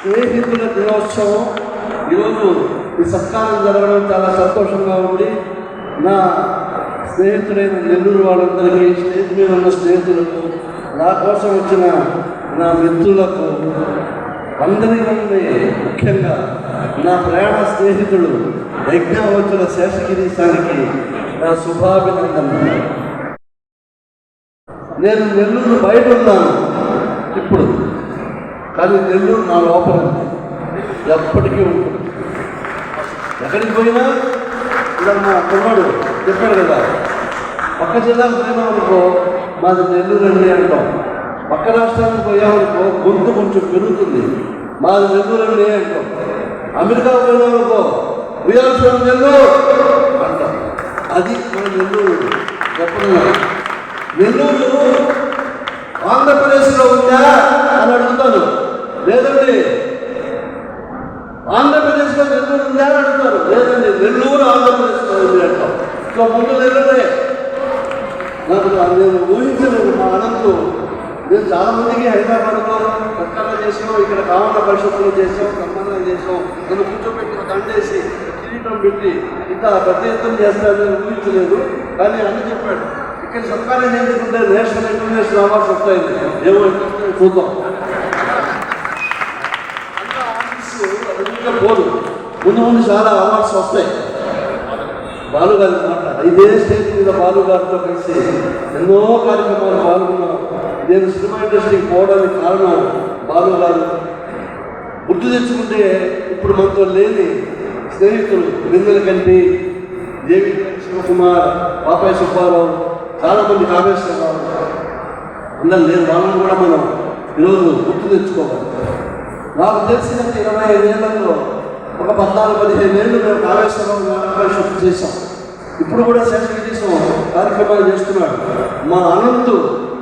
స్నేహితుల దినోత్సవం ఈరోజు ఈ సత్కారం జరగడం చాలా సంతోషంగా ఉంది. నా స్నేహితుడైన నెల్లూరు వాళ్ళందరికీ స్టేజ్ మీద ఉన్న స్నేహితులకు నా కోసం వచ్చిన నా మిత్రులకు అందరినీ ముఖ్యంగా నా ప్రయాణ స్నేహితుడు యజ్ఞావచ్చుల శేషగిరీశానికి నా శుభాభినందన నేను నెల్లూరు బయట ఉన్నాను. ఇప్పుడు కానీ నెల్లూరు నా లోపల ఉంది. ఎప్పటికీ ఉంటుంది. ఎక్కడికి పోయినా ఇలా మా కుర్రాడు చెప్పాడు కదా పక్క జిల్లాకు పోయినామనుకో మాది నెల్లూరు అండి అంటాం. పక్క రాష్ట్రానికి పోయామనుకో గొంతు కొంచెం పెరుగుతుంది. మాది నెల్లూరు అండి అంటాం. అమెరికా పోయినామనుకో వీఆర్ నెల్లూరు అంటాం. అది మన నెల్లూరు చెప్పలేదు నెల్లూరు ఆంధ్రప్రదేశ్లో ఉందా అని అడుగుతాను లేదండి ఆంధ్రప్రదేశ్లో నెల్లూరు ఉందా అని అడుగుతారు లేదండి నెల్లూరు ఆంధ్రప్రదేశ్లో ఉంది అంటాం. సో ముందు నెల్లూరే నాకు నేను ఊహించలేదు మా అనంతు. నేను చాలామందికి హైదరాబాద్లో పక్కన చేసాం ఇక్కడ కావాల పరిషత్తులో చేసాం సంబంధం చేసాం నన్ను కూర్చోబెట్టి దండేసి కిరీటం పెట్టి ఇంత పెద్ద యుద్ధం చేస్తానని నేను ఊహించలేదు. కానీ అన్ని చెప్పాడు ఇక్కడ సత్కారం ఎందుకుంటే నేషనల్ ఇంటర్నేషనల్ అవార్డ్స్ వస్తాయి ఏమో చూద్దాం ఎక్కడ పోదు. ముందు ముందు చాలా అవార్డ్స్ వస్తాయి. బాలుగారు అనమాట ఇదే స్టేజ్ మీద బాలుగారితో కలిసి ఎన్నో కార్యక్రమాలు పాల్గొన్నాం. నేను సినిమా ఇండస్ట్రీకి పోవడానికి కారణం బాలుగారు. గుర్తు తెచ్చుకుంటే ఇప్పుడు మనతో లేని స్నేహితులు బిందెల కంటి దేవి శివకుమార్ పాపాయ సుబ్బారావు చాలామంది కామేశ్వరరావు. అందరూ లేని వాళ్ళని కూడా మనం ఈరోజు గుర్తు తెచ్చుకోవాలి. నాకు తెలిసినంత ఇరవై ఐదేళ్ళలో ఒక పద్నాలుగు పదిహేను ఏళ్ళు మేము కాళేశ్వరం శుద్ధి చేశాం. ఇప్పుడు కూడా శేషగిరి చేసాం కార్యక్రమాలు చేస్తున్నాడు. మా అనంతు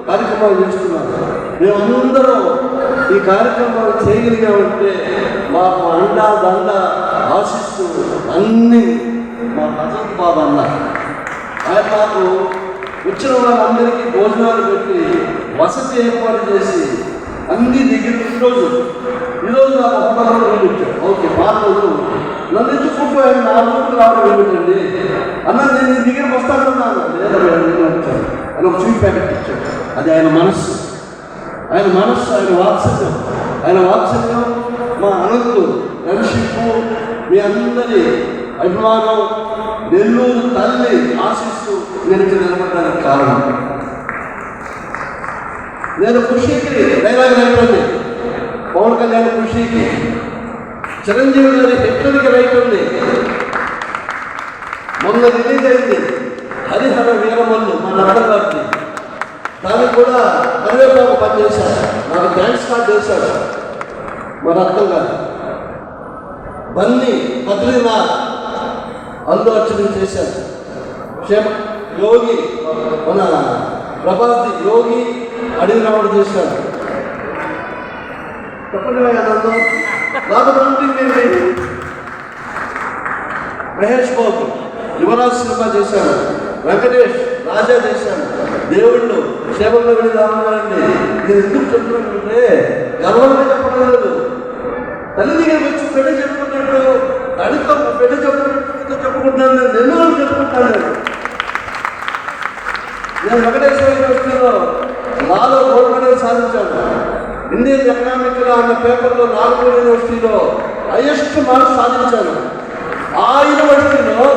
కార్యక్రమాలు చేస్తున్నాడు. మేమందరం ఈ కార్యక్రమాలు చేయగలిగామంటే మాకు అండ దండ ఆశిస్తూ అన్నీ మా హజరత్ బాబు అన్న. ఆయన మాకు వచ్చిన వాళ్ళందరికీ భోజనాలు పెట్టి వసతి ఏర్పాటు చేసి అన్ని దగ్గర ఈరోజు ఈరోజు నాకు హోటల్లో వెళ్ళొచ్చాడు ఓకే బాగా రోజులు నన్ను ఎత్తుకుంటూ ఆయన నా ఊరికి రావడం ఏమిటండి అన్న నేను నీ దగ్గరికి వస్తానన్నాను లేదా వచ్చాను ఆయన ఒక స్వీట్ ప్యాకెట్ ఇచ్చాడు అది ఆయన మనస్సు. ఆయన మనస్సు ఆయన వాత్సల్యం. ఆయన వాత్సల్యం మా అనంతు ఫ్రెండ్షిప్ మీ అందరి అభిమానం నెల్లూరు తల్లి ఆశిస్తూ నేను ఇక్కడ నిలబడడానికి కారణం. నేను ఖుషీకి డైలాగ్ రైట్ పవన్ కళ్యాణ్ కృషికి చిరంజీవి గారి హెక్టర్కి రైట్ ఉంది. మొన్న రిలీజ్ అయింది. హరిహర వీరమల్లు మా నాన్నగారికి దానికి కూడా పరివేపాకు పనిచేశారు నాకు థ్యాంక్స్ కార్డ్ చేశాడు మా రక్తం గారు. బన్నీ బద్రీనాథ్ అందు అర్జున్ చేశాడు క్షేమ యోగి మన ప్రభాస్ది యోగి అడిగి రావడం చేశారు చెప్పండి ఆనందం నాకు ప్రింటింగ్ మహేష్ బాబు యువరాజ్ సినిమా చేశాను. వెంకటేష్ రాజా చేశాను. దేవుళ్ళు క్షేమంగా వెళ్ళి రావాలండి. నేను ఎందుకు చెప్తున్నానంటే గర్వంగా చెప్పడం లేదు తల్లి దగ్గర వచ్చి పెళ్ళి చెప్పుకున్నట్టు తల్లితో పెళ్ళి చెప్పుకున్నట్టు చెప్పుకుంటాను నేను ఎన్నో చెప్పుకుంటాను? నేను వెంకటేశ్వర యూనివర్సిటీలో నాలో గోల్డ్ మెడల్ సాధించాను ఇండియన్ ఎకనామిక్ లా అన్న పేపర్లో నాగపూర్ యూనివర్సిటీలో హైయెస్ట్ మార్క్స్ సాధించాను ఆ యూనివర్సిటీలో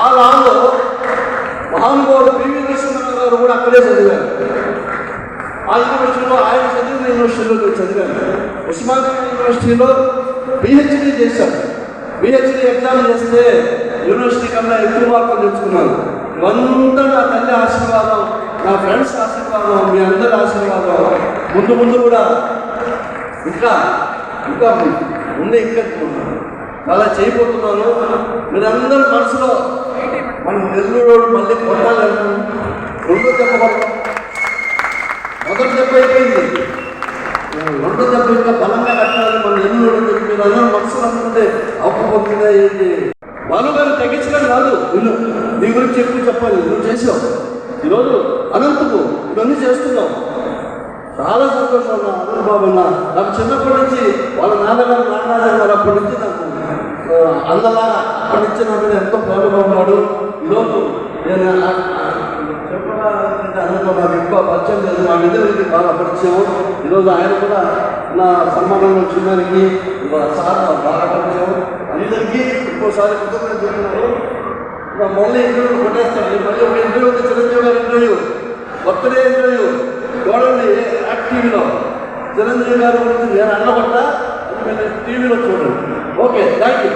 ఆ లాలో మహానుభావుడు పివి నరసింహరావు గారు కూడా అక్కడే చదివారు. ఆ యూనివర్సిటీలో ఆయన చదివిన యూనివర్సిటీలో చదివాను. ఉస్మానియా యూనివర్సిటీలో పిహెచ్డి చేశాను. పిహెచ్డి ఎగ్జామ్ చేస్తే యూనివర్సిటీ కన్నా ఎక్కువ మార్కులు తెచ్చుకున్నాను. ఇవంతా నా ఫ్రెండ్స్ ఆశీర్వాదం మీ అందరి ఆశీర్వాదం. ముందు ముందు కూడా ఇంకా ఇంకా ముందే ఇంకా అలా చేయబోతున్నాను. మీరందరూ మనసులో మన నెల్లూరు మళ్ళీ కొట్టాలను రెండో చెప్పబడతాం మొదటి దెబ్బ అయిపోయింది. రెండో దెబ్బ ఇంకా బలంగా కట్టాలి మన నెల్లూరు చెప్పి మీరు అందరూ మనసులో అనుకుంటే అవ్వబోతుందా ఏంటి? వాళ్ళు గారు తగ్గించడం కాదు నిన్ను నీ గురించి ఎక్కువ చెప్పాలి నువ్వు చేసావు. ఈరోజు అనంతపు ఇవన్నీ చేస్తున్నావు చాలా సంతోషం అన్న అనంత బాబు అన్న నాకు చిన్నప్పటి నుంచి వాళ్ళ నాన్నగారు నాన్నగారు గారు అప్పటి నుంచి నాకు అందలా అప్పటి నుంచి నా మీద ఎంతో ప్రేమగా ఉన్నాడు. ఈరోజు నేను చెప్పాలంటే అందులో నాకు ఎక్కువ పరిచయం లేదు. మా ఇద్దరికి బాగా పరిచయం. ఈరోజు ఆయన కూడా నా సన్మానంలో వచ్చిందానికి సార్ బాగా పరిచయం. అందరికీ ఇంకోసారి కృతజ్ఞత చెప్తున్నాను. మళ్ళీ ఇంట్లో కొట్టేస్తాను మళ్ళీ ఒక ఇంటర్వ్యూ ఉంది చిరంజీవి గారి ఇంటర్వ్యూ లేదు ఇంటర్వ్యూ ఆ టీవీలో. చిరంజీవి గారి గురించి నేను అన్నగొట్ట టీవీలో చూడండి ఓకే థ్యాంక్ యూ